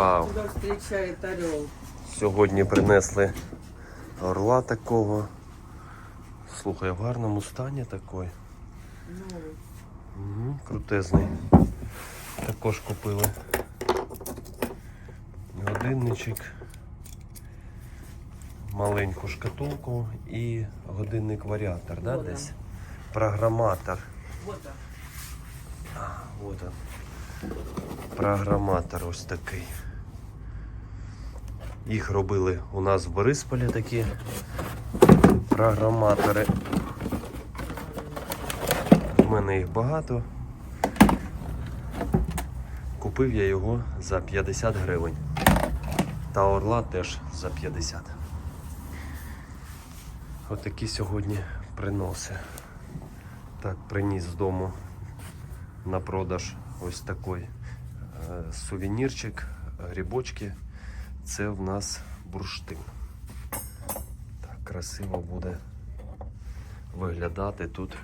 Вау. Сьогодні принесли орла такого. Слухай, в гарному стані такий. Угу, крутезний. Також купили. Годинничок. Маленьку шкатулку і годинник варіатор, да, десь? Програматор. вот. А, вот он. Програматор ось такий. Їх робили у нас в Борисполі такі програматори. У мене їх багато. Купив я його за 50 гривень. Та орла теж за 50. Отакі сьогодні приноси. Так, приніс з дому на продаж ось такий е, сувенірчик, грибочки. Це в нас бурштин. Так, красиво буде виглядати тут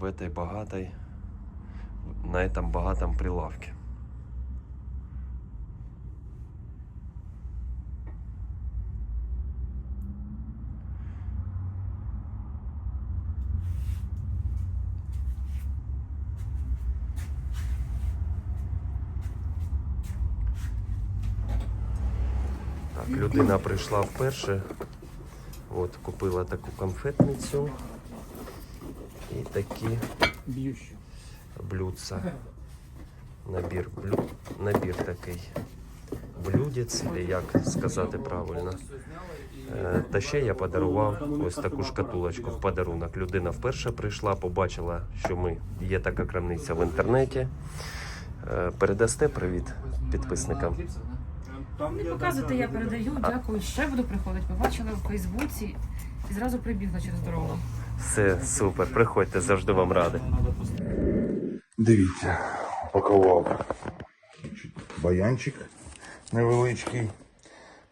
в этой богатой, на этом богатом прилавке. Людина прийшла вперше. От, купила таку конфетницю і такі Б'ющі. блюдца. Набір, блю... Набір такий блюдець, чи як сказати правильно. Е, Та ще я подарував ось таку шкатулочку в подарунок. Людина вперше прийшла, побачила, що ми є така крамниця в інтернеті. Е, Передасте привіт підписникам. Не показуйте, я передаю, дякую. Ще буду приходити. Побачила в Фейсбуці і зразу прибігла через дорогу. Все супер. Приходьте, завжди вам радий. Дивіться, пакував баянчик невеличкий.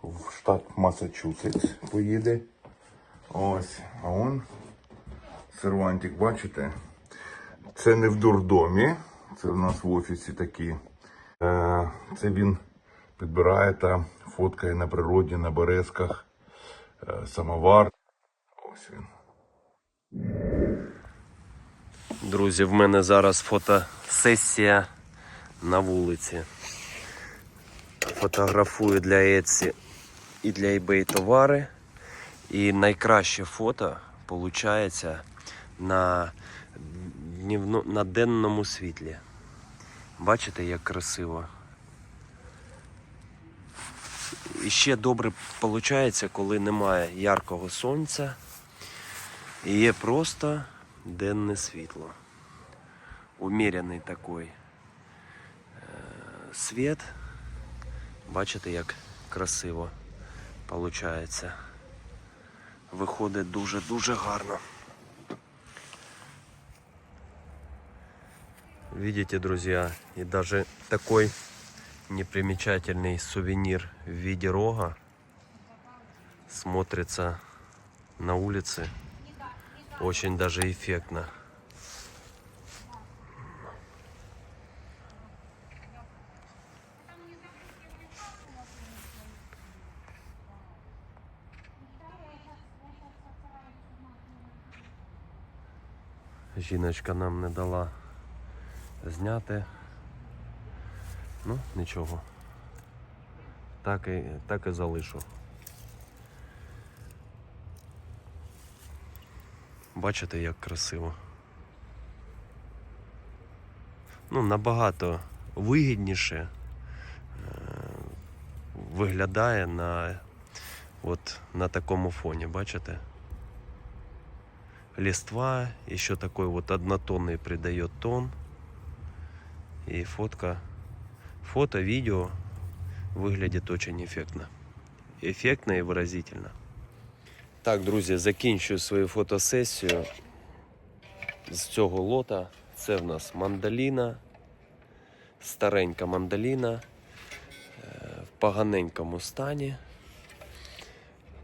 В штат Масачусетс поїде. Ось, а он сервантик, бачите? Це не в дурдомі, це в нас в офісі такі. Е, Це він підбирає та фоткає на природі, на березках, е, самовар. Ось він. Друзі, в мене зараз фотосесія на вулиці. Фотографую для Etsy і для eBay товари. І найкраще фото виходить на, на денному світлі. Бачите, як красиво. І ще добре виходить, коли немає яркого сонця. І є просто денне світло. Уміряний такий е, світ. Бачите, як красиво виходить. Виходить дуже-дуже гарно. Видите, друзья, и даже такой непримечательный сувенир в виде рога смотрится на улице очень даже эффектно. Жіночка нам не дала зняти. Ну, нічого. Так і, так і залишу. Бачите, як красиво. Ну, набагато вигідніше е, виглядає на, от, на такому фоні, бачите? Листва, еще такой вот однотонный придает тон. И фотка, фото, видео выглядит очень эффектно. Эффектно и выразительно. Так, друзі, закінчую свою фотосесію з цього лота. Це в нас мандаліна, старенька мандаліна е, в поганенькому стані.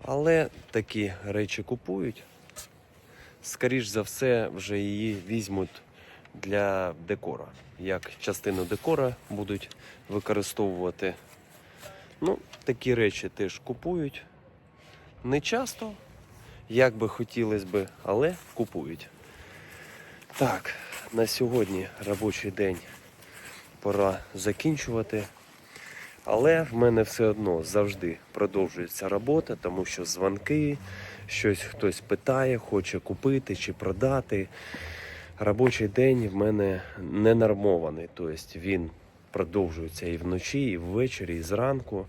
Але такі речі купують. Скоріш за все, вже її візьмуть для декора. Як частину декора будуть використовувати. Ну, такі речі теж купують. Не часто, як би хотілося би, але купують. Так, на сьогодні робочий день пора закінчувати. Але в мене все одно завжди продовжується робота, тому що дзвонки, щось хтось питає, хоче купити чи продати. Робочий день в мене не нормований, тобто він продовжується і вночі, і ввечері, і зранку.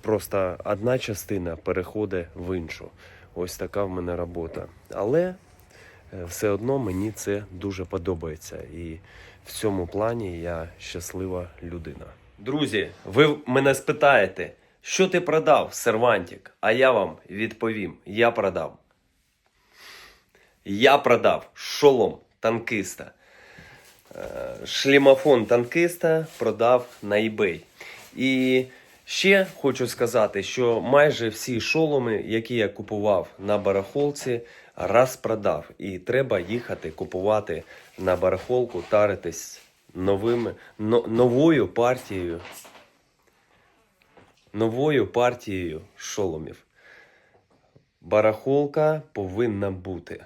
Просто одна частина переходить в іншу. Ось така в мене робота. Але е, все одно мені це дуже подобається. І в цьому плані я щаслива людина. Друзі, ви мене спитаєте, що ти продав, сервантик? А я вам відповім: я продав. Я продав шолом танкиста. Е, Шлімофон танкиста продав на eBay. І ще хочу сказати, що майже всі шоломи, які я купував на барахолці, розпродав. І треба їхати купувати на барахолку, таритись новими, но- новою партією. Новою партією шоломів. Барахолка повинна бути.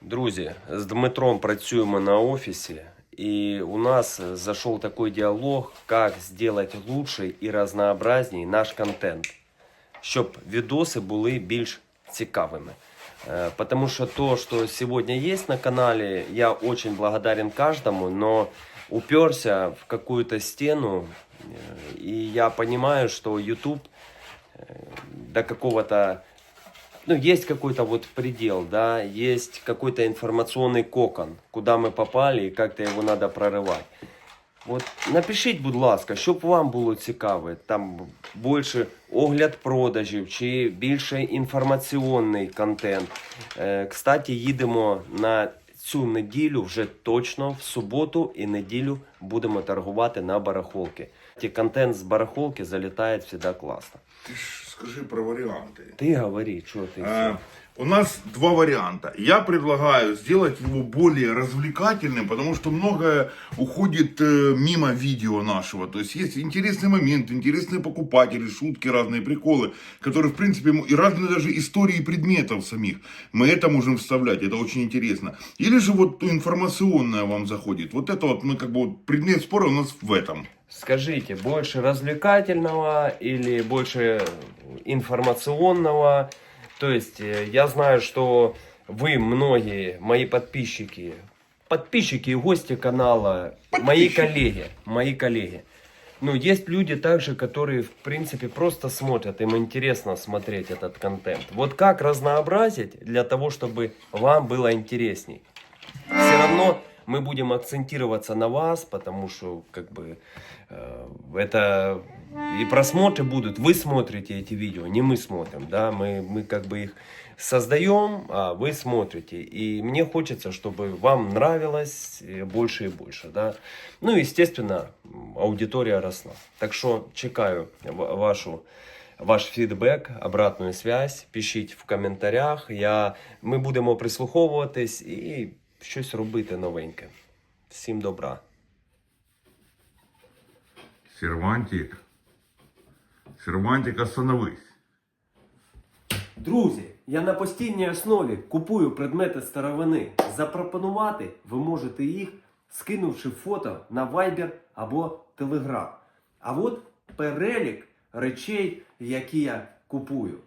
Друзі, з Дмитром працюємо на офісі, и у нас зашел такой диалог, как сделать лучше і разнообразней наш контент, щоб відоси були більш цікавими. Э, Потому что то, что сегодня есть на канале, я очень благодарен каждому, но уперся в какую-то стену, э, и я понимаю, что YouTube э, до какого-то ну, есть какой-то вот предел, да, есть какой-то информационный кокон, куда мы попали и как-то его надо прорывать. От напишіть, будь ласка, щоб вам було цікаве, там більше огляд продажів чи більше інформаційний контент. Е, кстати, їдемо на цю неділю вже точно в суботу і неділю будемо торгувати на барахолки. Контент з барахолки залітає всегда класно. Ти ж скажи про варіанти. Ти говори, що ти. Э, У нас два варианта. Я предлагаю сделать его более развлекательным, потому что многое уходит э, мимо видео нашего. То есть есть интересный момент, интересные покупатели, шутки, разные приколы, которые, в принципе, и разные даже истории предметов самих. Мы это можем вставлять, это очень интересно. Или же вот информационное вам заходит. Вот это вот мы как бы вот предмет спора у нас в этом. Скажите, больше развлекательного или больше информационного? То есть э, я знаю, что вы многие, мои подписчики, подписчики и гости канала, мои коллеги, мои коллеги. Ну, есть люди также, которые, в принципе, просто смотрят, им интересно смотреть этот контент. Вот как разнообразить для того, чтобы вам было интересней? Все равно мы будем акцентироваться на вас, потому что, как бы, э, это и просмотры будут. Вы смотрите эти видео, не мы смотрим, да, мы, мы как бы их создаем, а вы смотрите. И мне хочется, чтобы вам нравилось э, больше и больше, да. Ну, естественно, м, аудитория росла. Так что чекаю ва- вашу ваш фідбек, обратну связь, пишіть в коментарях. Я, ми будемо прислуховуватись і щось робити новеньке. Всім добра. Сервантик. Сервантик, остановись. Друзі, я на постійній основі купую предмети старовини. Запропонувати ви можете їх, скинувши фото на Viber або Telegram. А от перелік речей, які я купую.